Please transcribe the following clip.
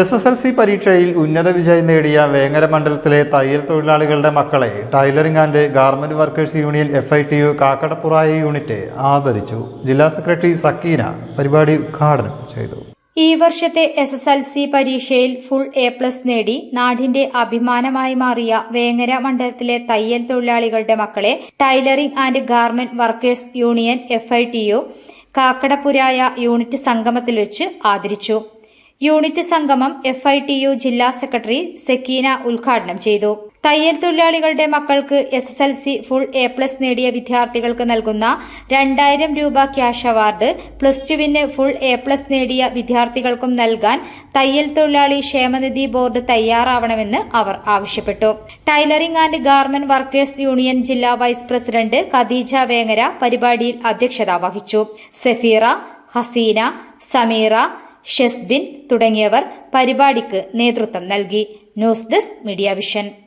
S S L C പരീക്ഷയിൽ ഉന്നത വിജയം നേടിയ വേങ്ങര മണ്ഡലത്തിലെ തയ്യൽ തൊഴിലാളികളുടെ മക്കളെ tailoring and garment workers union F I T U കാക്കടപ്പുറായ unit ആദരിച്ചു. ജില്ലാ സെക്രട്ടറി സക്കീന പരിപാടി ഉദ്ഘാടനം ചെയ്തു. ഈ വർഷത്തെ എസ് എസ് എൽ സി പരീക്ഷയിൽ ഫുൾ എ പ്ലസ് നേടി നാടിന്റെ അഭിമാനമായി മാറിയ വേങ്ങര മണ്ഡലത്തിലെ തയ്യൽ തൊഴിലാളികളുടെ മക്കളെ tailoring and garment workers union F I T U കാക്കടപ്പുരായ unit സംഗമത്തിൽ വെച്ച് ആദരിച്ചു. യൂണിറ്റ് സംഗമം എഫ് ഐ ടി യു ജില്ലാ സെക്രട്ടറി സെക്കീന ഉദ്ഘാടനം ചെയ്തു. തയ്യൽ തൊഴിലാളികളുടെ മക്കൾക്ക് S S L C full A plus നേടിയ വിദ്യാർത്ഥികൾക്ക് നൽകുന്ന രണ്ടായിരം രൂപ ക്യാഷ് അവാർഡ് പ്ലസ് ടുവിന് ഫുൾ എ പ്ലസ് നേടിയ വിദ്യാർത്ഥികൾക്കും നൽകാൻ തയ്യൽ തൊഴിലാളി ക്ഷേമനിധി ബോർഡ് തയ്യാറാവണമെന്ന് അവർ ആവശ്യപ്പെട്ടു. Tailoring and garment workers union ജില്ലാ വൈസ് പ്രസിഡന്റ് ഖദീജ വേങ്ങര പരിപാടിയിൽ അധ്യക്ഷത വഹിച്ചു. സഫീറ ഹസീന സമീറ ഷെസ്ബിൻ തുടങ്ങിയവർ പരിപാടിക്ക് നേതൃത്വം നൽകി. News desk media vision.